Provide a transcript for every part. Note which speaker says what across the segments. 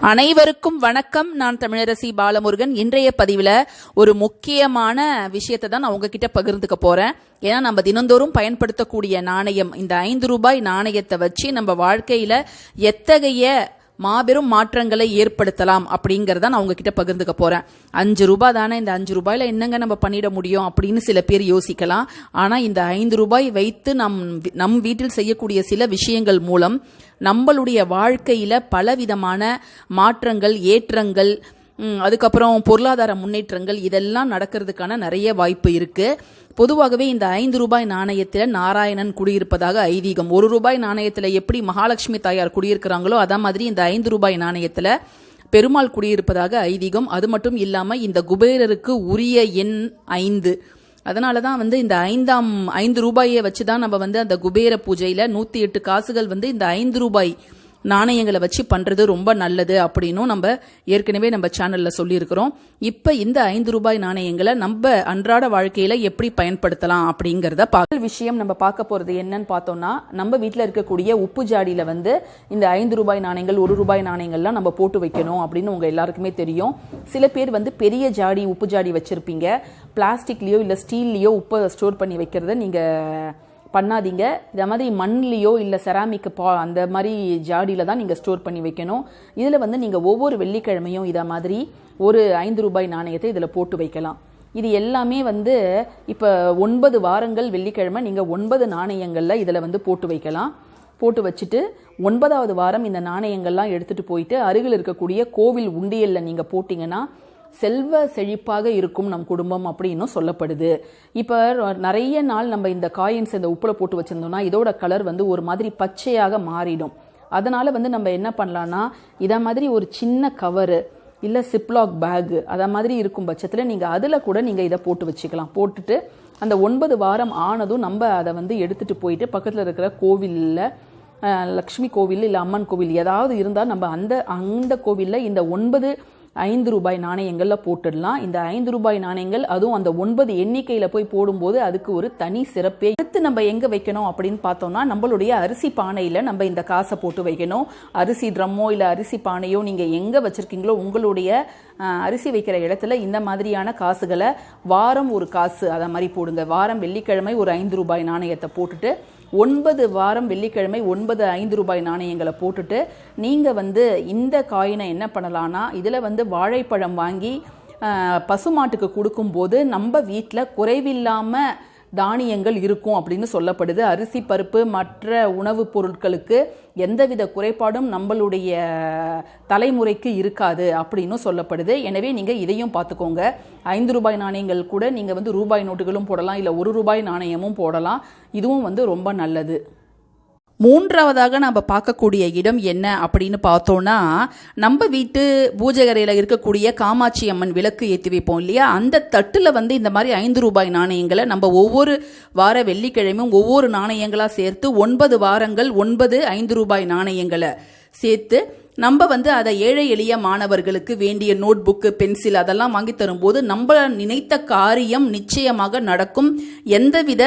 Speaker 1: அனைவருக்கும் வணக்கம். நான் தமிழரசி பாலமுருகன். இன்றைய பதிவில் ஒரு முக்கியமான விஷயத்தை தான் நான் உங்ககிட்ட பகிர்ந்துக்க போறேன். ஏன்னா நம்ம தினந்தோறும் பயன்படுத்தக்கூடிய நாணயம் இந்த ஐந்து ரூபாய் நாணயத்தை வச்சு நம்ம வாழ்க்கையில எத்தகைய மாபெரும் மாற்றங்களை ஏற்படுத்தலாம் அப்படிங்கிறத நான் உங்ககிட்ட பகிர்ந்துக்க போறேன். அஞ்சு ரூபாய் தானே இந்த அஞ்சு ரூபாயில என்னங்க நம்ம பண்ணிட முடியும் அப்படின்னு சில பேர் யோசிக்கலாம். ஆனா இந்த ஐந்து ரூபாய் வைத்து நம் நம் வீட்டில் செய்யக்கூடிய சில விஷயங்கள் மூலம் நம்மளுடைய வாழ்க்கையில பலவிதமான மாற்றங்கள் ஏற்றங்கள் அதுக்கப்புறம் பொருளாதார முன்னேற்றங்கள் இதெல்லாம் நடக்கிறதுக்கான நிறைய வாய்ப்பு இருக்கு. பொதுவாகவே இந்த ஐந்து ரூபாய் நாணயத்தில் நாராயணன் குடியிருப்பதாக ஐதீகம். ஒரு ரூபாய் நாணயத்தில் எப்படி மகாலட்சுமி தாயார் குடியிருக்கிறாங்களோ அதே மாதிரி இந்த ஐந்து ரூபாய் நாணயத்தில் பெருமாள் குடியிருப்பதாக ஐதீகம். அது மட்டும் இல்லாமல் இந்த குபேரருக்கு உரிய எண் ஐந்து. அதனால தான் வந்து இந்த ஐந்தாம் ஐந்து ரூபாயை வச்சு தான் நம்ம வந்து அந்த குபேர பூஜையில் நூற்றி எட்டு காசுகள் வந்து இந்த ஐந்து ரூபாய் நாணயங்களை வச்சு பண்ணுறது ரொம்ப நல்லது அப்படின்னும் நம்ம ஏற்கனவே நம்ம சேனலில் சொல்லியிருக்கிறோம். இப்போ இந்த ஐந்து ரூபாய் நாணயங்களை நம்ம அன்றாட வாழ்க்கையில் எப்படி பயன்படுத்தலாம் அப்படிங்கிறத பார்க்க விஷயம் நம்ம பார்க்க போகிறது என்னன்னு பார்த்தோம்னா நம்ம வீட்டில் இருக்கக்கூடிய உப்பு ஜாடியில் வந்து இந்த ஐந்து ரூபாய் நாணயங்கள் ஒரு ரூபாய் நாணயங்கள்லாம் நம்ம போட்டு வைக்கணும் அப்படின்னு உங்கள் எல்லாருக்குமே தெரியும். சில பேர் வந்து பெரிய ஜாடி உப்பு ஜாடி வச்சுருப்பீங்க. பிளாஸ்டிக்லேயோ இல்லை ஸ்டீல்லையோ உப்பை ஸ்டோர் பண்ணி வைக்கிறத நீங்கள் பண்ணாதீங்க. இந்த மாதிரி மண்லேயோ இல்லை செராமிக் பா அந்த மாதிரி ஜாடியில் தான் நீங்கள் ஸ்டோர் பண்ணி வைக்கணும். இதில் வந்து நீங்கள் ஒவ்வொரு வெள்ளிக்கிழமையும் இதை மாதிரி ஒரு ஐந்து ரூபாய் நாணயத்தை இதில் போட்டு வைக்கலாம். இது எல்லாமே வந்து இப்போ ஒன்பது வாரங்கள் வெள்ளிக்கிழமை நீங்கள் ஒன்பது நாணயங்களில் இதில் வந்து போட்டு வைக்கலாம். போட்டு வச்சுட்டு ஒன்பதாவது வாரம் இந்த நாணயங்கள்லாம் எடுத்துகிட்டு போயிட்டு அருகில் இருக்கக்கூடிய கோவில் உண்டியலில் நீங்கள் போட்டிங்கன்னா செல்வ செழிப்பாக இருக்கும் நம் குடும்பம் அப்படின்னும் சொல்லப்படுது. இப்போ நிறைய நாள் நம்ம இந்த காயின்ஸ் இந்த உப்புல போட்டு வச்சுருந்தோம்னா இதோட கலர் வந்து ஒரு மாதிரி பச்சையாக மாறிடும். அதனால் வந்து நம்ம என்ன பண்ணலாம்னா இதை மாதிரி ஒரு சின்ன கவரு இல்லை சிப்லாக் பேகு அதை மாதிரி இருக்கும் பட்சத்தில் நீங்கள் அதில் கூட நீங்கள் இதை போட்டு வச்சுக்கலாம். போட்டுட்டு அந்த ஒன்பது வாரம் ஆனதும் நம்ம அதை வந்து எடுத்துகிட்டு போயிட்டு பக்கத்தில் இருக்கிற கோவிலில் லக்ஷ்மி கோவில் இல்லை அம்மன் கோவில் ஏதாவது இருந்தால் நம்ம அந்த அந்த கோவிலில் இந்த ஒன்பது ஐந்து ரூபாய் நாணயங்களில் போட்டுடலாம். இந்த ஐந்து ரூபாய் நாணயங்கள் அதுவும் அந்த ஒன்பது எண்ணிக்கையில் போய் போடும்போது அதுக்கு ஒரு தனி சிறப்பே. அடுத்து நம்ம எங்கே வைக்கணும் அப்படின்னு பார்த்தோம்னா நம்மளுடைய அரிசி பானையில் நம்ம இந்த காசை போட்டு வைக்கணும். அரிசி ட்ரம்மோ இல்லை அரிசி பானையோ நீங்கள் எங்கே வச்சுருக்கீங்களோ உங்களுடைய அரிசி வைக்கிற இடத்துல இந்த மாதிரியான காசுகளை வாரம் ஒரு காசு அதை மாதிரி போடுங்க. வாரம் வெள்ளிக்கிழமை ஒரு ஐந்து ரூபாய் நாணயத்தை போட்டுட்டு ஒன்பது வாரம் வெள்ளிக்கிழமை ஒன்பது ஐந்து ரூபாய் நாணயங்களை போட்டுட்டு நீங்கள் வந்து இந்த காயினை என்ன பண்ணலான்னா இதில் வந்து வாழைப்பழம் வாங்கி பசுமாட்டுக்கு கொடுக்கும்போது நம்ம வீட்டில் குறைவில்லாமல் தானியங்கள் இருக்கும் அப்படின்னு சொல்லப்படுது. அரிசி பருப்பு மற்ற உணவுப் பொருட்களுக்கு எந்தவித குறைபாடும் நம்மளுடைய தலைமுறைக்கு இருக்காது அப்படின்னு சொல்லப்படுது. எனவே நீங்கள் இதையும் பார்த்துக்கோங்க. ஐந்து ரூபாய் நாணயங்கள் கூட நீங்கள் வந்து ரூபாய் நோட்டுகளும் போடலாம். இல்லை ஒரு ரூபாய் நாணயமும் போடலாம். இதுவும் வந்து ரொம்ப நல்லது. மூன்றாவதாக நம்ம பார்க்கக்கூடிய இடம் என்ன அப்படின்னு பார்த்தோம்னா நம்ம வீட்டு பூஜைகரையில் இருக்கக்கூடிய காமாட்சி அம்மன் விளக்கு ஏற்றி வைப்போம் இல்லையா? அந்த தட்டில் வந்து இந்த மாதிரி ஐந்து ரூபாய் நாணயங்களை நம்ம ஒவ்வொரு வார வெள்ளிக்கிழமையும் ஒவ்வொரு நாணயங்களாக சேர்த்து ஒன்பது வாரங்கள் ஒன்பது ஐந்து ரூபாய் நாணயங்களை சேர்த்து நம்ம வந்து அதை ஏழை எளிய மாணவர்களுக்கு வேண்டிய நோட் புக்கு பென்சில் அதெல்லாம் வாங்கி தரும்போது நம்ம நினைத்த காரியம் நிச்சயமாக நடக்கும். எந்தவித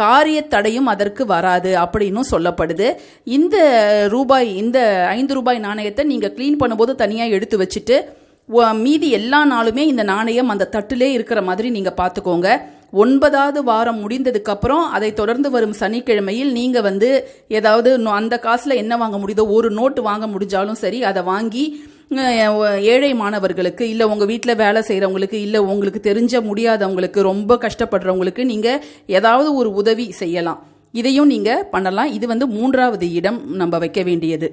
Speaker 1: காரிய தடையும் அதற்கு வராது அப்படின்னும் சொல்லப்படுது. இந்த ரூபாய் இந்த ஐந்து ரூபாய் நாணயத்தை நீங்கள் க்ளீன் பண்ணும்போது தனியாக எடுத்து வச்சுட்டு மீதி எல்லா நாளுமே இந்த நாணயம் அந்த தட்டிலே இருக்கிற மாதிரி நீங்கள் பார்த்துக்கோங்க. ஒன்பதாவது வாரம் முடிந்ததுக்கு அப்புறம் அதை தொடர்ந்து வரும் சனிக்கிழமையில் நீங்க வந்து ஏதாவது நோ- அந்த காசுல என்ன வாங்க முடியுதோ ஒரு நோட்டு வாங்க முடிஞ்சாலும் சரி அதை வாங்கி ஏழை மாணவர்களுக்கு இல்லை உங்கள் வீட்டில் வேலை செய்கிறவங்களுக்கு இல்லை உங்களுக்கு தெரிஞ்ச முடியாதவங்களுக்கு ரொம்ப கஷ்டப்படுறவங்களுக்கு நீங்கள் ஏதாவது ஒரு உதவி செய்யலாம். இதையும் நீங்கள் பண்ணலாம். இது வந்து மூன்றாவது இடம் நம்ம வைக்க வேண்டியது.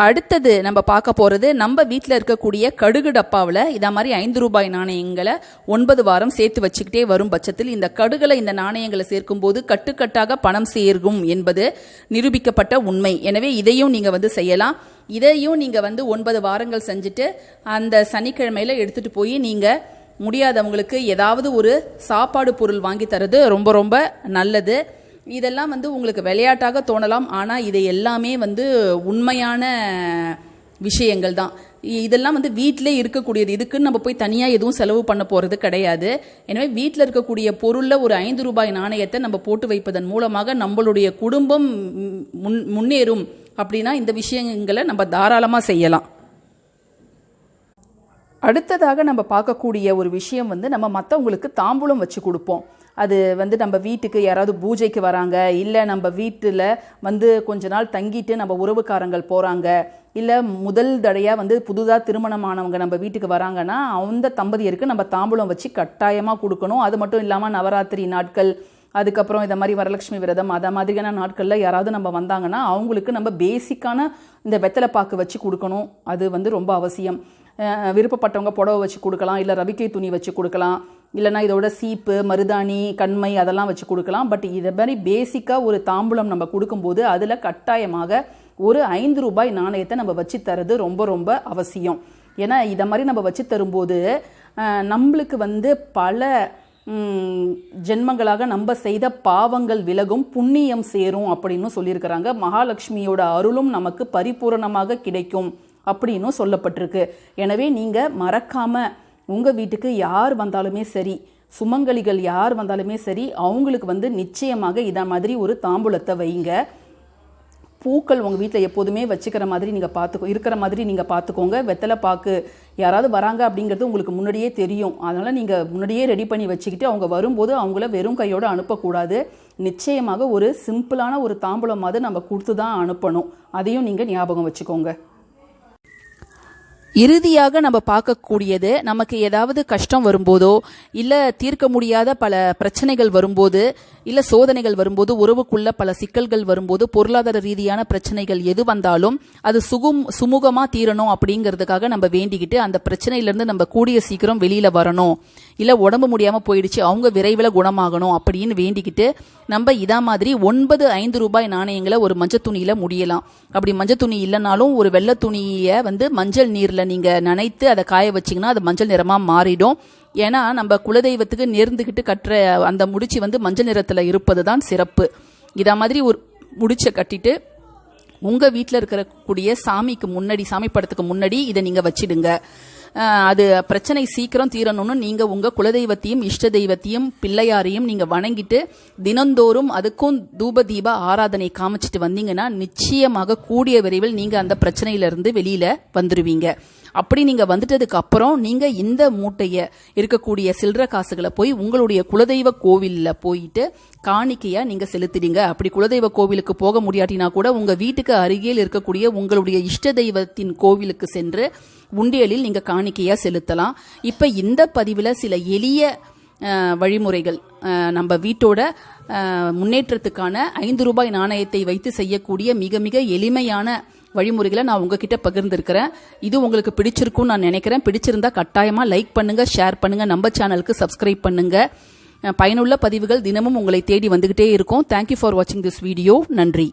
Speaker 1: அடுத்தது நம்ம பார்க்க போகிறது நம்ம வீட்டில் இருக்கக்கூடிய கடுகு டப்பாவில் இதை மாதிரி ஐந்து ரூபாய் நாணயங்களை ஒன்பது வாரம் சேர்த்து வச்சுக்கிட்டே வரும் பட்சத்தில் இந்த கடுகளை இந்த நாணயங்களை சேர்க்கும்போது கட்டுக்கட்டாக பணம் சேர்க்கும் என்பது நிரூபிக்கப்பட்ட உண்மை. எனவே இதையும் நீங்கள் வந்து செய்யலாம். இதையும் நீங்கள் வந்து ஒன்பது வாரங்கள் செஞ்சுட்டு அந்த சனிக்கிழமையில் எடுத்துகிட்டு போய் நீங்கள் முடியாதவங்களுக்கு ஏதாவது ஒரு சாப்பாடு பொருள் வாங்கி தரது ரொம்ப ரொம்ப நல்லது. இதெல்லாம் வந்து உங்களுக்கு விளையாட்டாக தோணலாம். ஆனால் இது எல்லாமே வந்து உண்மையான விஷயங்கள் தான். இதெல்லாம் வந்து வீட்டிலே இருக்கக்கூடியது. இதுக்குன்னு நம்ம போய் தனியாக எதுவும் செலவு பண்ண போகிறது கிடையாது. எனவே வீட்டில் இருக்கக்கூடிய பொருளில் ஒரு ஐந்து ரூபாய் நாணயத்தை நம்ம போட்டு வைப்பதன் மூலமாக நம்மளுடைய குடும்பம் முன் முன்னேறும் அப்படின்னா இந்த விஷயங்களை நம்ம தாராளமாக செய்யலாம். அடுத்ததாக நம்ம பார்க்கக்கூடிய ஒரு விஷயம் வந்து நம்ம மற்றவங்களுக்கு தாம்பூலம் வச்சு கொடுப்போம். அது வந்து நம்ம வீட்டுக்கு யாராவது பூஜைக்கு வராங்க இல்லை நம்ம வீட்டில் வந்து கொஞ்ச நாள் தங்கிட்டு நம்ம உறவுக்காரங்கள் போகிறாங்க இல்லை முதல் தடையாக வந்து புதுதாக திருமணமானவங்க நம்ம வீட்டுக்கு வராங்கன்னா அந்த தம்பதியருக்கு நம்ம தாம்பூலம் வச்சு கட்டாயமாக கொடுக்கணும். அது மட்டும் இல்லாமல் நவராத்திரி நாட்கள் அதுக்கப்புறம் இந்த மாதிரி வரலட்சுமி விரதம் அதை மாதிரியான நாட்களில் யாராவது நம்ம வந்தாங்கன்னா அவங்களுக்கு நம்ம பேசிக்கான இந்த வெத்தலை பாக்கு வச்சு கொடுக்கணும். அது வந்து ரொம்ப அவசியம். விருப்பப்பட்டவங்க புடவை வச்சு கொடுக்கலாம் இல்லை ரவிக்கை துணி வச்சு கொடுக்கலாம். இல்லைனா இதோட சீப்பு மருதாணி கண்மை அதெல்லாம் வச்சு கொடுக்கலாம். பட் இதை மாதிரி பேசிக்காக ஒரு தாம்பூலம் நம்ம கொடுக்கும்போது அதில் கட்டாயமாக ஒரு ஐந்து ரூபாய் நாணயத்தை நம்ம வச்சு தரது ரொம்ப ரொம்ப அவசியம். ஏன்னா இதை மாதிரி நம்ம வச்சு தரும்போது நம்மளுக்கு வந்து பல ஜென்மங்களாக நம்ம செய்த பாவங்கள் விலகும் புண்ணியம் சேரும் அப்படின்னு சொல்லியிருக்கிறாங்க. மகாலட்சுமியோட அருளும் நமக்கு பரிபூரணமாக கிடைக்கும் அப்படின்னும் சொல்லப்பட்டிருக்கு. எனவே நீங்கள் மறக்காமல் உங்கள் வீட்டுக்கு யார் வந்தாலுமே சரி சுமங்கலிகள் யார் வந்தாலுமே சரி அவங்களுக்கு வந்து நிச்சயமாக இதை மாதிரி ஒரு தாம்பூலத்தை வைங்க. பூக்கள் உங்கள் வீட்டில் எப்போதுமே வச்சுக்கிற மாதிரி நீங்கள் பார்த்துக்கோ இருக்கிற மாதிரி நீங்கள் பார்த்துக்கோங்க. வெத்தலை பாக்கு யாராவது வராங்க அப்படிங்கிறது உங்களுக்கு முன்னாடியே தெரியும். அதனால் நீங்கள் முன்னாடியே ரெடி பண்ணி வச்சுக்கிட்டு அவங்க வரும்போது அவங்கள வெறும் கையோடு அனுப்பக்கூடாது. நிச்சயமாக ஒரு சிம்பிளான ஒரு தாம்பூலமாவது நம்ம கொடுத்து தான் அனுப்பணும். அதையும் நீங்கள் ஞாபகம் வச்சுக்கோங்க. இறுதியாக நம்ம பார்க்கக்கூடியது நமக்கு ஏதாவது கஷ்டம் வரும்போதோ இல்லை தீர்க்க முடியாத பல பிரச்சனைகள் வரும்போது இல்லை சோதனைகள் வரும்போது உறவுக்குள்ள பல சிக்கல்கள் வரும்போது பொருளாதார ரீதியான பிரச்சனைகள் எது வந்தாலும் அது சுகும் சுமூகமாக தீரணும் அப்படிங்கிறதுக்காக நம்ம வேண்டிக்கிட்டு அந்த பிரச்சனையிலேருந்து நம்ம கூடிய சீக்கிரம் வெளியில் வரணும். இல்லை உடம்பு முடியாமல் போயிடுச்சு அவங்க விரைவில் குணமாகணும் அப்படின்னு வேண்டிக்கிட்டு நம்ம இதா மாதிரி ஒன்பது ஐந்து ரூபாய் நாணயங்களை ஒரு மஞ்சள் துணியில் முடியலாம். அப்படி மஞ்சள் துணி இல்லைனாலும் ஒரு வெள்ளை துணியை வந்து மஞ்சள் நீரில் நீங்கள் நனைத்து அதை காய வச்சிங்கன்னா அது மஞ்சள் நிறமாக மாறிடும். ஏன்னா நம்ம குலதெய்வத்துக்கு நேர்ந்துக்கிட்டு கட்டுற அந்த முடிச்சு வந்து மஞ்சள் நிறத்தில் இருப்பது தான் சிறப்பு. இதை மாதிரி ஒரு முடிச்சை கட்டிட்டு உங்கள் வீட்டில் இருக்கிற கூடிய சாமிக்கு முன்னாடி சாமி படத்துக்கு முன்னாடி இதை நீங்கள் வச்சிடுங்க. அது பிரச்சனை சீக்கிரம் தீரணும்னு நீங்க உங்க குலதெய்வத்தையும் இஷ்ட தெய்வத்தையும் பிள்ளையாரையும் நீங்க வணங்கிட்டு தினந்தோறும் அதுக்கும் தூப தீப ஆராதனை காமிச்சிட்டு வந்தீங்கன்னா நிச்சயமாக கூடிய விரைவில் நீங்க அந்த பிரச்சனையிலிருந்து வெளியில் வெளியில வந்துருவீங்க. அப்படி நீங்க வந்துட்டதுக்கு அப்புறம் நீங்க இந்த மூட்டைய இருக்கக்கூடிய சில்லற காசுகளை போய் உங்களுடைய குலதெய்வ கோவில்ல போயிட்டு காணிக்கையா நீங்க செலுத்திடுங்க. அப்படி குலதெய்வ கோவிலுக்கு போக முடியாட்டினா கூட உங்க வீட்டுக்கு அருகில் இருக்கக்கூடிய உங்களுடைய இஷ்ட தெய்வத்தின் கோவிலுக்கு சென்று உண்டியலில் நீங்க காணிக்கையா செலுத்தலாம். இப்ப இந்த பதிவுல சில எளிய வழிமுறைகள் நம்ம வீட்டோட முன்னேற்றத்துக்கான ஐந்து ரூபாய் நாணயத்தை வைத்து செய்யக்கூடிய மிக மிக எளிமையான வழிமுறைகளை நான் உங்ககிட்ட பகிர்ந்திருக்கிறேன். இது உங்களுக்கு பிடிச்சிருக்கும்னு நான் நினைக்கிறேன். பிடிச்சிருந்தா கட்டாயமா லைக் பண்ணுங்க ஷேர் பண்ணுங்க நம்ம சேனலுக்கு சப்ஸ்கிரைப் பண்ணுங்க. பயனுள்ள பதிவுகள் தினமும் உங்களை தேடி வந்துகிட்டே இருக்கும். தேங்க்யூ ஃபார் வாட்சிங் திஸ் வீடியோ நன்றி.